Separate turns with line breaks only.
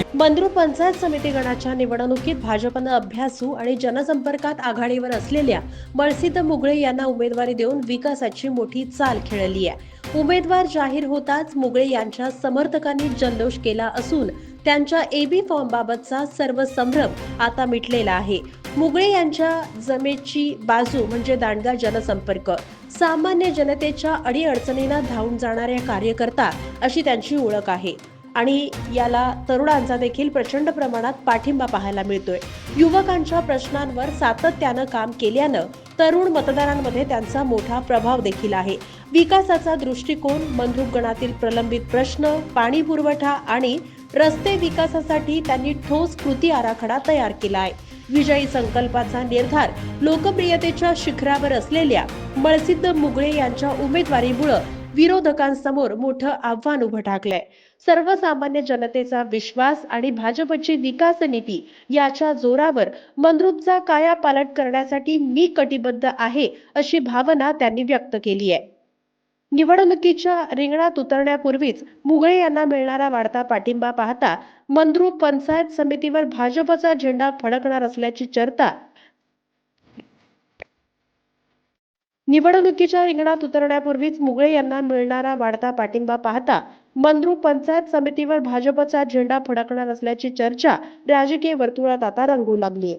बंदरू पंचायत समिती गणाच्या निवडणुकीत भाजपनं अभ्यासू आणि जनसंपर्कात आघाडीवर असलेल्या बळसिद्ध मुगळे यांना उमेदवारी देऊन विकासाची मोठी चाल खेळली आहे. उमेदवार जाहीर होताच मुगळे यांच्या समर्थकांनी जल्लोष केला असून त्यांच्या एबी फॉर्मबाबतचा सर्व संभ्रम आता मिटलेला आहे. मुगळे यांच्या जमेची बाजू म्हणजे दांडगा जनसंपर्क. सामान्य जनतेच्या अडीअडचणींना धावून जाणाऱ्या कार्यकर्ता अशी त्यांची ओळख आहे. आणि याला तरुणांचा देखील प्रचंड प्रमाणात पाठिंबा पाहायला मिळतोय. युवकांच्या प्रश्नांवर सातत्यानं काम केल्यानं तरुण मतदारांमध्ये त्यांचा मोठा प्रभाव देखील आहे. विकासाचा दृष्टिकोन मंद्रुप गणातील प्रलंबित प्रश्न पाणी पुरवठा आणि रस्ते विकासासाठी त्यांनी ठोस कृती आराखडा तयार केला आहे. विजयी संकल्पाचा निर्धार लोकप्रियतेच्या शिखरावर असलेल्या मळसिद्ध मुगळे यांच्या उमेदवारीमुळं विरोधकांसमोर मोठं आव्हान उभं ठाकलंय. सर्वसामान्य जनतेचा विश्वास आणि भाजपची विकास नीती याच्या जोरावर मंद्रुपचा कायापालट करण्यासाठी मी कटिबद्ध आहे अशी भावना त्यांनी व्यक्त केली आहे. निवडणुकीच्या रिंगणात उतरण्यापूर्वीच मुगळे यांना मिळणारा वाढता पाठिंबा पाहता मंद्रुप पंचायत समितीवर भाजपचा झेंडा फडकणार असल्याची चर्चा निवडणुकीच्या रिंगणात उतरण्यापूर्वीच मुगळे यांना मिळणारा वाढता पाठिंबा पाहता मंद्रू पंचायत समितीवर भाजपचा झेंडा फडकणार असल्याची चर्चा राजकीय वर्तुळात आता रंगू लागली आहे